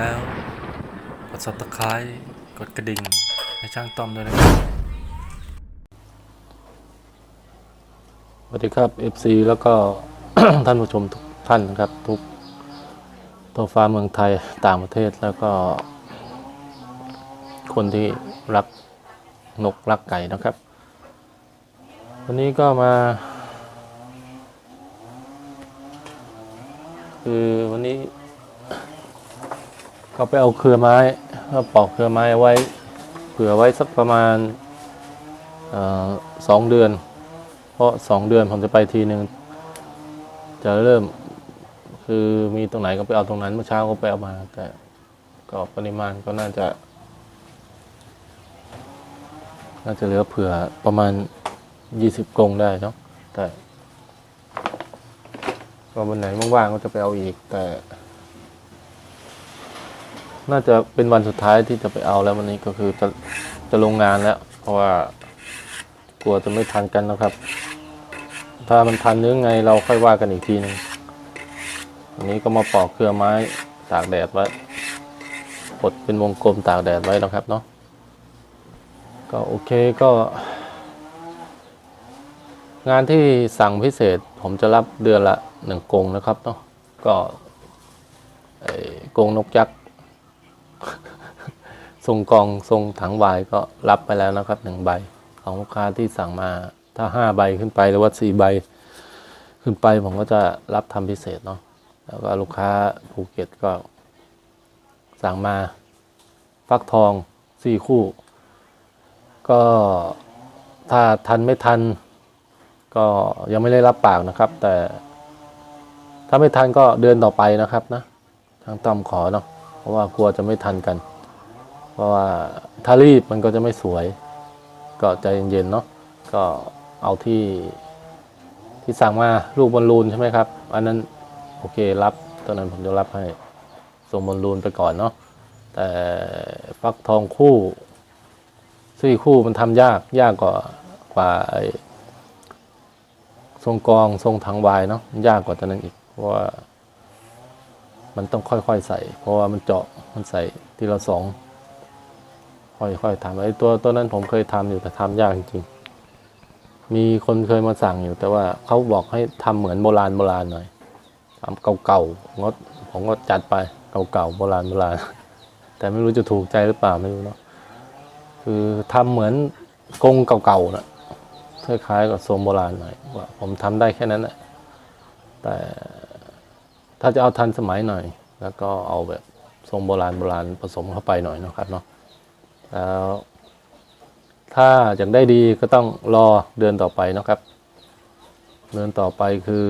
แล้ว กด subscribe กดกระดิ่ง ให้ช่างต้อมด้วยนะครับสวัสดีครับ FC แล้วก็ ท่านผู้ชมทุกท่านนะครับ ทุกตัวฟ้าเมืองไทยต่างประเทศแล้วก็ คนที่รักนกรักไก่นะครับ วันนี้ก็มาคือวันนี้ ก็ไปเอาเครือไม้ก็ปอกเครือไม้ไว้เผื่อไว้สักประมาณออสองเดือน เพราะสองเดือนผมจะไปทีหนึ่งจะเริ่มคือมีตรงไหนก็ไปเอาตรงนั้นเมื่อเช้าก็ไปเอามาแต่ก็ปริมาณก็น่าจะ น่าจะเหลือเผื่อประมาณยี่สิบกงได้เนาะแต่ก็วันไหนว่างๆก็จะไปเอาอีกแต่ น่าจะเป็นวันสุดท้ายที่จะไปเอาแล้ววันนี้ก็คือจะจะลงงานแล้ว เพราะว่ากลัวจะไม่ทันกันนะครับ ถ้ามันทันหรือไงเราค่อยว่ากันอีกทีหนึงอันนี้ก็มาปอกเครือไม้ตากแดดไว้กดเป็นวงกลมตากแดดไว้นะครับเนาะก็โอเคก็ งานที่สั่งพิเศษผมจะรับเดือนละหนึ่งกงนะครับเนาะก็กงนกยักษ์ ทรงกองทรงถังวายก็รับไปแล้วนะครับหนึ่งใบ ของลูกค้าที่สั่งมาถ้าห้าใบขึ้นไปหรือว่าสี่ใบ ขึ้นไปผมก็จะรับทำพิเศษเนาะแล้วก็ลูกค้าภูเก็ตก็สั่งมาฟักทองสี่คู่ ก็ถ้าทันไม่ทัน ก็ยังไม่ได้รับปากนะครับ แต่ถ้าไม่ทันก็เดือนต่อไปนะครับนะ ทางต้อมขอเนาะเพราะว่ากลัวจะไม่ทันกัน ราะว่าถ้ารีบมันก็จะไม่สวย ก็ใจเย็นๆเนาะก็เอาที่ที่สั่งมาลูกบอลลูนใช่ไหมครับ อันนั้นโอเครับตอนนั้นผมจะรับให้ส่งบอลลูนไปก่อนเนาะแต่ฟักทองคู่สี่คู่มันทำยากยากกว่ากว่าไอ้ทรงกองทรงถังวายเนาะยากกว่าตอนนั้นอีกเพราะว่ามันต้องค่อยๆใส่ เพราะว่ามันเจาะมันใส่ทีละสอง ค่อยๆทำไอ้ตัวตัวนั้นผมเคยทำอยู่แต่ทำยากจริงๆมีคนเคยมาสั่งอยู่ แต่ว่าเขาบอกให้ทำเหมือนโบราณโบราณหน่อยทำเก่าๆงดผมก็จัดไปเก่าๆโบราณโบราณแต่ไม่รู้จะถูกใจหรือเปล่าไม่รู้เนาะคือทำเหมือนกรงเก่าๆนะคล้ายๆกับทรงโบราณหน่อยว่าผมทำได้แค่นั้นแหละแต่ถ้าจะเอาทันสมัยหน่อย แล้วก็เอาแบบทรงโบราณโบราณผสมเข้าไปหน่อยนะครับเนาะ ถ้าอยากได้ดีก็ต้องรอเดือนต่อไปนะครับ เดือนต่อไปคือ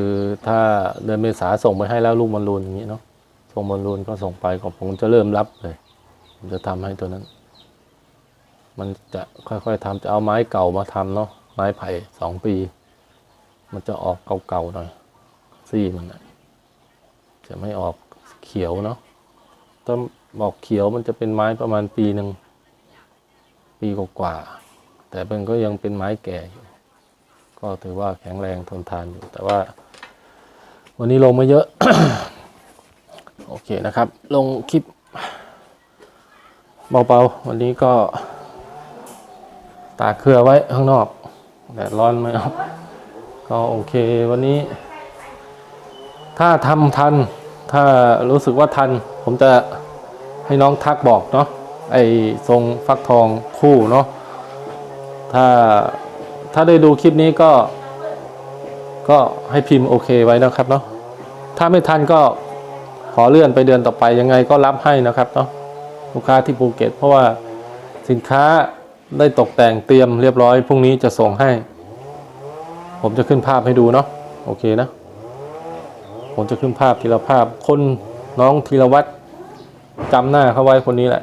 ถ้าเดือนเมษาส่งไปให้แล้วลูกบอลลูนอย่างนี้เนาะส่งบอลลูนก็ส่งไปก็ผมจะเริ่มรับเลยผมจะทำให้ตัวนั้น มันจะค่อยๆทำจะเอาไม้เก่ามาทำเนาะไม้ไผ่สองปี มันจะออกเก่าๆหน่อยซี่มันนะจะไม่ออกเขียวเนาะถ้าออกเขียวมันจะเป็นไม้ประมาณปีหนึ่ง ปีกว่าแต่มันก็ยังเป็นไม้แก่อยู่ ก็ถือว่าแข็งแรงทนทานอยู่ แต่ว่า วันนี้ลงมาเยอะ โอเคนะครับ ลงคลิปเบาๆวันนี้ก็ ตากเครือไว้ข้างนอกแดดร้อนไหมครับก็โอเควันนี้ ถ้าทำทัน ถ้ารู้สึกว่าทัน ผมจะให้น้องทักบอกเนาะ ไอ้ทรงฟักทองคู่เนาะถ้าถ้าได้ดูคลิปนี้ก็ ก็ให้พิมพ์โอเคไว้นะครับเนาะถ้าไม่ทันก็ขอเลื่อนไปเดือนต่อไปยังไงก็รับให้นะครับเนาะลูกค้าที่ภูเก็ต เพราะว่าสินค้าได้ตกแต่งเตรียมเรียบร้อยพรุ่งนี้จะส่งให้ ผมจะขึ้นภาพให้ดูเนาะโอเคนะ ผมจะขึ้นภาพทีละภาพคนน้องธีรวัตรจำหน้าเขาไว้คนนี้แหละ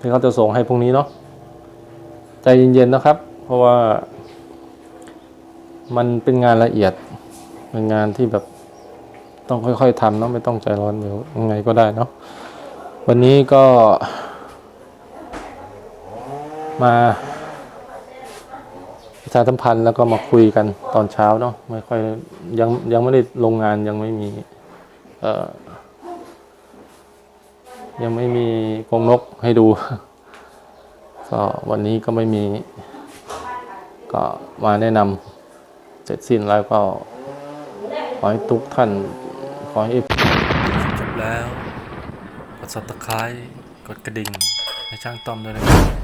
ที่เขาจะส่งให้พรุ่งนี้เนาะใจเย็นๆนะครับ เพราะว่า มันเป็นงานละเอียดเป็นงานที่แบบต้องค่อยๆทำเนาะไม่ต้องใจร้อนเดี๋ยวยังไงก็ได้เนาะวันนี้ก็มาประชาสัมพันธ์แล้วก็มาคุยกันตอนเช้าเนาะไม่ค่อยยังยังไม่ได้ลงงานยังไม่มี เอ่อ ยังไม่มีกรงนกให้ดู ก็วันนี้ก็ไม่มี ก็มาแนะนำเสร็จสิ้นแล้วก็ ขอให้ทุกท่าน ขอให้จบแล้ว กด subscribe กดกระดิ่ง ให้ช่างต้อมด้วยนะครับ